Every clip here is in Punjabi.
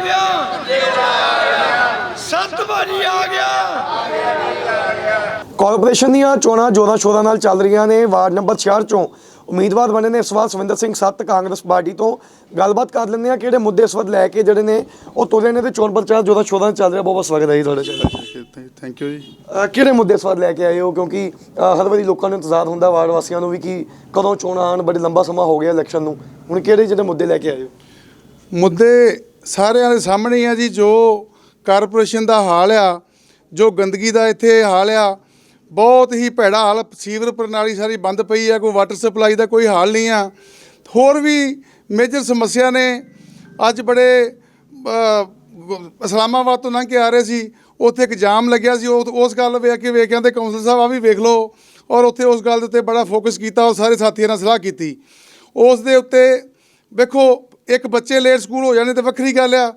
ਗਿਆ। ਸੱਤ ਵਾਰੀ ਆ ਗਿਆ। ਕਾਰਪੋਰੇਸ਼ਨ ਦੀਆਂ ਚੋਣਾਂ ਜੋਰਾਂ ਸ਼ੋਰਾਂ ਨਾਲ ਚੱਲ ਰਹੀਆਂ ਨੇ। ਵਾਰਡ ਨੰਬਰ 4 ਚੋਂ ਉਮੀਦਵਾਰ ਬਣੇ ਨੇ ਇਸ ਸਵਿੰਦਰ ਸਿੰਘ ਸੱਤ ਕਾਂਗਰਸ ਪਾਰਟੀ ਤੋਂ। ਗੱਲਬਾਤ ਕਰ ਲੈਂਦੇ ਆ ਕਿਹੜੇ ਮੁੱਦੇ ਇਸ ਵਾਰ ਲੈ ਕੇ ਜਿਹੜੇ ਨੇ। ਉਹ ਤੁਰੇ ਨੇ ਤੇ ਚੋਣ ਪ੍ਰਚਾਰ ਜੋਦਾ ਸ਼ੋਦਾ ਚੱਲ ਰਿਹਾ। ਬਹੁਤ ਸਵਾਗਤ ਹੈ ਜੀ ਤੁਹਾਡੇ। ਚੈਨਲ ਥੈਂਕ ਯੂ ਜੀ ਕਿਹੜੇ ਮੁੱਦੇ ਇਸ ਵਾਰ ਲੈ ਕੇ ਆਏ ਹੋ? ਕਿਉਂਕਿ ਹਰ ਵਾਰੀ ਲੋਕਾਂ ਨੂੰ ਇੰਤਜ਼ਾਰ ਹੁੰਦਾ ਵਾਰਡ ਵਾਸੀਆਂ ਨੂੰ ਵੀ ਕਿ ਕਦੋਂ ਚੋਣਾਂ ਆਣ ਬੜੇ ਲੰਬਾ ਸਮਾਂ ਹੋ ਗਿਆ ਇਲੈਕਸ਼ਨ ਨੂੰ। ਹੁਣ ਕਿਹੜੇ ਜਿਹੜੇ ਮੁੱਦੇ ਲੈ ਕੇ ਆਏ ਹੋ? ਮੁੱਦੇ ਸਾਰਿਆਂ ਦੇ ਸਾਹਮਣੇ ਆ ਜੀ, ਜੋ ਕਾਰਪੋਰੇਸ਼ਨ ਦਾ ਹਾਲ ਆ, ਜੋ ਗੰਦਗੀ ਦਾ ਇੱਥੇ ਹਾਲ ਆ, ਬਹੁਤ ਹੀ ਭੈੜਾ ਹਾਲ, ਸੀਵਰ ਪ੍ਰਣਾਲੀ ਸਾਰੀ ਬੰਦ ਪਈ ਆ, ਕੋਈ ਵਾਟਰ ਸਪਲਾਈ ਦਾ ਕੋਈ ਹਾਲ ਨਹੀਂ ਆ। ਹੋਰ ਵੀ ਮੇਜਰ ਸਮੱਸਿਆ ਨੇ, ਅੱਜ ਬੜੇ ਇਸਲਾਮਾਬਾਦ ਤੋਂ ਲੰਘ ਕੇ ਆ ਰਹੇ ਸੀ, ਉੱਥੇ ਇੱਕ ਜਾਮ ਲੱਗਿਆ ਸੀ, ਉਹ, ਉਸ ਗੱਲ ਵੇਖ ਕੇ ਵੇਖਿਆਂ ਤੇ ਕਾਉਂਸਲ ਸਾਹਿਬ ਆ ਵੀ ਵੇਖ ਲਓ, ਔਰ ਉੱਥੇ ਉਸ ਗੱਲ ਦੇ ਉੱਤੇ ਬੜਾ ਫੋਕਸ ਕੀਤਾ ਔਰ ਸਾਰੇ ਸਾਥੀਆਂ ਨਾਲ ਸਲਾਹ ਕੀਤੀ। ਉਸ ਦੇ ਉੱਤੇ ਵੇਖੋ ਇੱਕ ਬੱਚੇ ਲੇਟ ਸਕੂਲ ਹੋ ਜਾਣੇ ਤਾਂ ਵੱਖਰੀ ਗੱਲ ਆ।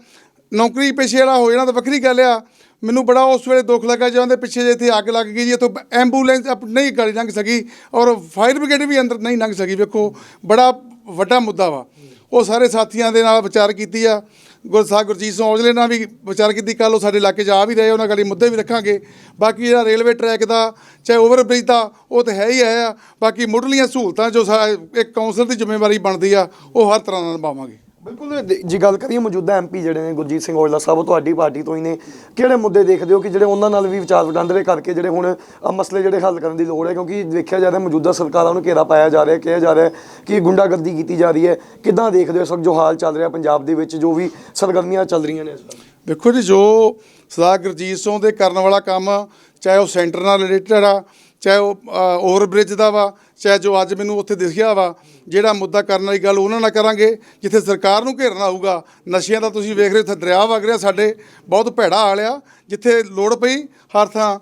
ਨੌਕਰੀ ਪੇਸ਼ੇ ਵਾਲਾ ਹੋ ਜਾਣਾ ਤਾਂ ਵੱਖਰੀ ਗੱਲ ਆ। ਮੈਨੂੰ ਬੜਾ ਉਸ ਵੇਲੇ ਦੁੱਖ ਲੱਗਾ ਜਦੋਂ ਦੇ ਪਿੱਛੇ ਜੇ ਇੱਥੇ ਅੱਗ ਲੱਗ ਗਈ ਜੀ, ਇੱਥੋਂ ਐਂਬੂਲੈਂਸ ਅਪ ਨਹੀਂ ਗਾੜੀ ਲੰਘ ਸਕੀ ਔਰ ਫਾਇਰ ਬ੍ਰਿਗੇਡ ਵੀ ਅੰਦਰ ਨਹੀਂ ਲੰਘ ਸਕੀ, ਵੇਖੋ, ਬੜਾ ਵੱਡਾ ਮੁੱਦਾ ਵਾ। ਉਹ ਸਾਰੇ ਸਾਥੀਆਂ ਦੇ ਨਾਲ ਵਿਚਾਰ ਕੀਤੀ ਆ। ਗੁਰਸਾਹਿਬ ਗੁਰਜੀਤ ਸਿੰਘ ਔਜਲੇ ਨਾਲ ਵੀ ਵਿਚਾਰ ਕੀਤੀ ਕੱਲ ਉਹ ਸਾਡੇ ਇਲਾਕੇ 'ਚ ਆ ਵੀ ਰਹੇ, ਉਹਨਾਂ ਗਾੜੀ ਮੁੱਦੇ ਵੀ ਰੱਖਾਂਗੇ। ਬਾਕੀ ਜਿਹੜਾ ਰੇਲਵੇ ਟਰੈਕ ਦਾ, ਚਾਹੇ ਓਵਰਬ੍ਰਿਜ ਦਾ, ਉਹ ਤਾਂ ਹੈ ਹੀ ਹੈ ਆ। ਬਾਕੀ ਮੁੱਢਲੀਆਂ ਸਹੂਲਤਾਂ ਜੋ ਸਾ- ਇੱਕ ਕਾਉਂਸਲ ਦੀ ਜ਼ਿੰਮੇਵਾਰੀ ਬਣਦੀ ਆ, ਉਹ ਹਰ ਤਰ੍ਹਾਂ ਨਾਲ ਨਿਭਾਵਾਂਗੇ ਬਿਲਕੁਲ, ਦੇ- ਜੇ ਗੱਲ ਕਰੀਏ ਮੌਜੂਦਾ ਐਮਪੀ ਜਿਹੜੇ ਨੇ, ਗੁਰਜੀਤ ਸਿੰਘ ਔਜਲਾ ਸਾਹਿਬ ਉਹ ਤੁਹਾਡੀ ਪਾਰਟੀ ਤੋਂ ਹੀ ਨੇ, ਕਿਹੜੇ ਮੁੱਦੇ ਦੇਖਦੇ ਹੋ ਕਿ ਜਿਹੜੇ ਉਹਨਾਂ ਨਾਲ ਵੀ ਵਿਚਾਰ ਵਟਾਂਦਰੇ ਕਰਕੇ ਜਿਹੜੇ ਹੁਣ ਆਹ ਮਸਲੇ ਜਿਹੜੇ ਹੱਲ ਕਰਨ ਦੀ ਲੋੜ ਹੈ? ਕਿਉਂਕਿ ਦੇਖਿਆ ਜਾ ਰਿਹਾ ਮੌਜੂਦਾ ਸਰਕਾਰਾਂ ਨੂੰ ਘੇਰਾ ਪਾਇਆ ਜਾ ਰਿਹਾ, ਕਿਹਾ ਜਾ ਰਿਹਾ ਕਿ ਗੁੰਡਾਗਰਦੀ ਕੀਤੀ ਜਾ ਰਹੀ ਹੈ। ਕਿੱਦਾਂ ਦੇਖਦੇ ਹੋ ਇਸ ਵਕਤ ਜੋ ਹਾਲ ਚੱਲ ਰਿਹਾ ਪੰਜਾਬ ਦੇ ਵਿੱਚ, ਜੋ ਵੀ ਸਰਗਰਮੀਆਂ ਚੱਲ ਰਹੀਆਂ ਨੇ ਇਸ ਵਕਤ? ਦੇਖੋ ਜੀ, ਜੋ ਸਰਦਾਰ ਗੁਰਜੀਤ ਸਿੰਘ ਦੇ ਕਰਨ ਵਾਲਾ ਕੰਮ ਚਾਹੇ ਉਹ ਸੈਂਟਰ ਨਾਲ ਰਿਲੇਟਡ ਆ ਚਾਹੇ ਉਹ ਓਵਰਬ੍ਰਿਜ ਦਾ ਵਾ ਚਾਹੇ ਜੋ ਅੱਜ ਮੈਨੂੰ ਉੱਥੇ ਦਿਖਿਆ ਵਾ ਜਿਹੜਾ ਮੁੱਦਾ ਕਰਨ ਵਾਲੀ ਗੱਲ ਉਹਨਾਂ ਨਾਲ ਕਰਾਂਗੇ ਜਿੱਥੇ ਸਰਕਾਰ ਨੂੰ ਘੇਰਨਾ ਹੋਊਗਾ। ਨਸ਼ਿਆਂ ਦਾ ਤੁਸੀਂ ਵੇਖ ਰਹੇ ਉੱਥੇ ਦਰਿਆ ਵਗ ਰਿਹਾ ਸਾਡੇ ਬਹੁਤ ਭੈੜਾ ਹਾਲ ਆ ਜਿੱਥੇ ਲੋੜ ਪਈ ਹਰ ਥਾਂ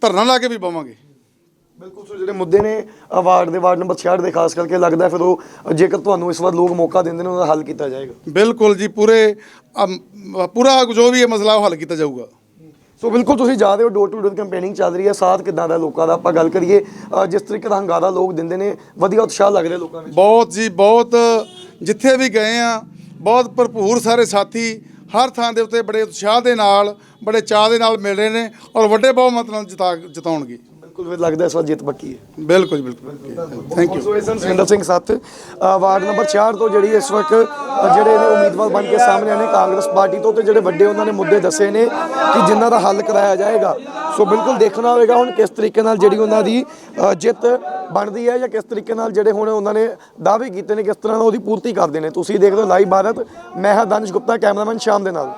ਧਰਨਾ ਲਾ ਕੇ ਵੀ ਪਵਾਂਗੇ ਬਿਲਕੁਲ ਸੋ ਜਿਹੜੇ ਮੁੱਦੇ ਨੇ ਅਵਾਰਡ ਦੇ ਵਾਰਡ ਨੰਬਰ 66 ਦੇ ਖਾਸ ਕਰਕੇ ਲੱਗਦਾ ਫਿਰ ਉਹ ਜੇਕਰ ਤੁਹਾਨੂੰ ਇਸ ਵਾਰ ਲੋਕ ਮੌਕਾ ਦਿੰਦੇ ਨੇ ਉਹਦਾ ਹੱਲ ਕੀਤਾ ਜਾਏਗਾ। ਬਿਲਕੁਲ ਜੀ ਪੂਰੇ ਪੂਰਾ ਜੋ ਵੀ ਇਹ ਮਸਲਾ ਉਹ ਹੱਲ ਕੀਤਾ ਜਾਊਗਾ। ਸੋ ਬਿਲਕੁਲ ਤੁਸੀਂ ਜਾ ਰਹੇ ਹੋ ਡੋਰ ਟੂ ਡੋਰ ਕੰਪੇਨਿੰਗ ਚੱਲ ਰਹੀ ਹੈ। ਸਾਥ ਕਿੱਦਾਂ ਦਾ ਲੋਕਾਂ ਦਾ? ਆਪਾਂ ਗੱਲ ਕਰੀਏ ਅ, ਜਿਸ ਤਰੀਕੇ ਦਾ ਹੰਗਾਰਾ ਲੋਕ ਦਿੰਦੇ ਨੇ ਵਧੀਆ ਉਤਸ਼ਾਹ ਲੱਗ ਰਿਹਾ ਲੋਕਾਂ ਵਿੱਚ। ਬਹੁਤ ਜੀ ਬਹੁਤ ਜਿੱਥੇ ਵੀ ਗਏ ਆ ਬਹੁਤ ਭਰਪੂਰ ਸਾਰੇ ਸਾਥੀ ਹਰ ਥਾਂ ਦੇ ਉੱਤੇ ਬੜੇ ਉਤਸ਼ਾਹ ਦੇ ਨਾਲ ਬੜੇ ਚਾਅ ਦੇ ਨਾਲ ਮਿਲ ਰਹੇ ਨੇ ਔਰ ਵੱਡੇ ਬਹੁਮਤ ਨਾਲ ਜਿਤਾ ਜਿਤਾਉਣਗੇ। ਬਿਲਕੁਲ ਫਿਰ ਲੱਗਦਾ ਇਸ ਵਾਰ ਜਿੱਤ ਪੱਕੀ ਹੈ। ਬਿਲਕੁਲ ਬਿਲਕੁਲ thank you so Surinder Singh ਸੱਤ ਵਾਰਡ ਨੰਬਰ 66 ਤੋਂ ਜਿਹੜੀ ਇਸ ਵਕਤ ਜਿਹੜੇ ਨੇ ਉਮੀਦਵਾਰ ਬਣ ਕੇ ਸਾਹਮਣੇ ਆਏ ਨੇ ਕਾਂਗਰਸ ਪਾਰਟੀ ਤੋਂ ਤੇ ਜਿਹੜੇ ਵੱਡੇ ਉਹਨਾਂ ਨੇ ਮੁੱਦੇ ਦੱਸੇ ਨੇ ਕਿ ਜਿਨ੍ਹਾਂ ਦਾ ਹੱਲ ਕਰਾਇਆ ਜਾਏਗਾ। ਸੋ ਬਿਲਕੁਲ ਦੇਖਣਾ ਹੋਵੇਗਾ ਹੁਣ ਕਿਸ ਤਰੀਕੇ ਨਾਲ ਜਿਹੜੀ ਉਹਨਾਂ ਦੀ ਜਿੱਤ ਬਣਦੀ ਹੈ ਜਾਂ ਕਿਸ ਤਰੀਕੇ ਨਾਲ ਜਿਹੜੇ ਹੁਣ ਉਹਨਾਂ ਨੇ ਦਾਅਵੇ ਕੀਤੇ ਨੇ ਕਿਸ ਤਰ੍ਹਾਂ ਨਾਲ ਉਹਦੀ ਪੂਰਤੀ ਕਰਦੇ ਨੇ। ਤੁਸੀਂ ਦੇਖਦੇ ਹੋ ਲਾਈਵ ਭਾਰਤ ਮੈਂ ਹਾਂ ਦਾਨਿਸ਼ ਗੁਪਤਾ ਕੈਮਰਾਮੈਨ ਸ਼ਾਮ ਦੇ ਨਾਲ।